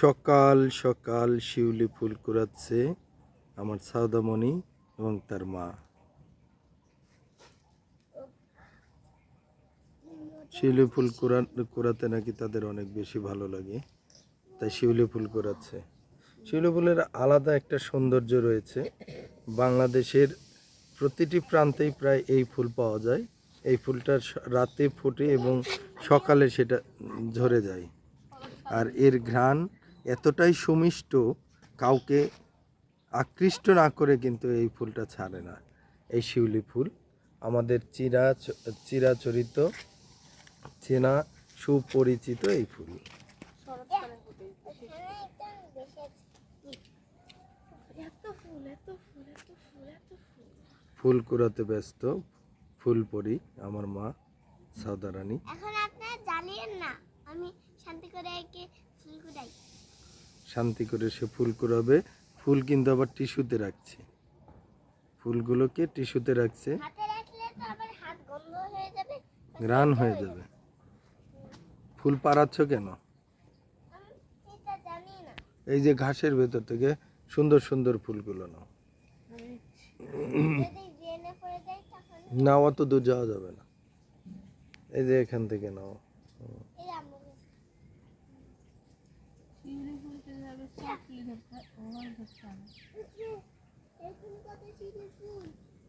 সকাল সকাল শিউলি ফুল কুড়াচ্ছে আমার সাউদামণি এবং তার মা। শিউলি ফুল কুড়া কুড়াতে নাকি তাদের অনেক বেশি ভালো লাগে, তাই শিউলি ফুল কুড়াচ্ছে। শিউলি ফুলের আলাদা একটা সৌন্দর্য রয়েছে, বাংলাদেশের প্রতিটি প্রান্তেই প্রায় এই ফুল পাওয়া যায়। এই ফুলটা রাতে ফোটে এবং সকালে সেটা ঝরে যায়। আর এর ঘ্রাণ এতটাই সুমিষ্ট, কাউকে আকৃষ্ট না করে কিন্তু এই ফুলটা ছাড়ে না। এই শিউলি ফুল, আমাদের চিরা, চিরাচরিত, চেনা, সুপরিচিত এই ফুল। ফুল কুড়াতে ব্যস্ত ফুল পরি আমার মা সাদা রানী এখন আপনারা জ্বালিয়েন না, আমি শান্তি করে শান্তি করে সে ফুল কুড়াবে। ফুল কিন্তু আবার টিস্যুতে রাখছে। ফুলগুলোকে টিস্যুতে রাখছে। গন্ধ হয়ে যাবে হয়ে ফুল পাড়াচ্ছ কেন? এই যে ঘাসের ভেতর থেকে সুন্দর সুন্দর ফুলগুলো নাও। না অত দূর যাওয়া যাবে না। এই যে এখান থেকে নাও।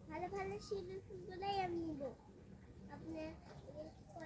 ভালো ভালো শিলের ফুলগুলাই আমি নিব। আপনি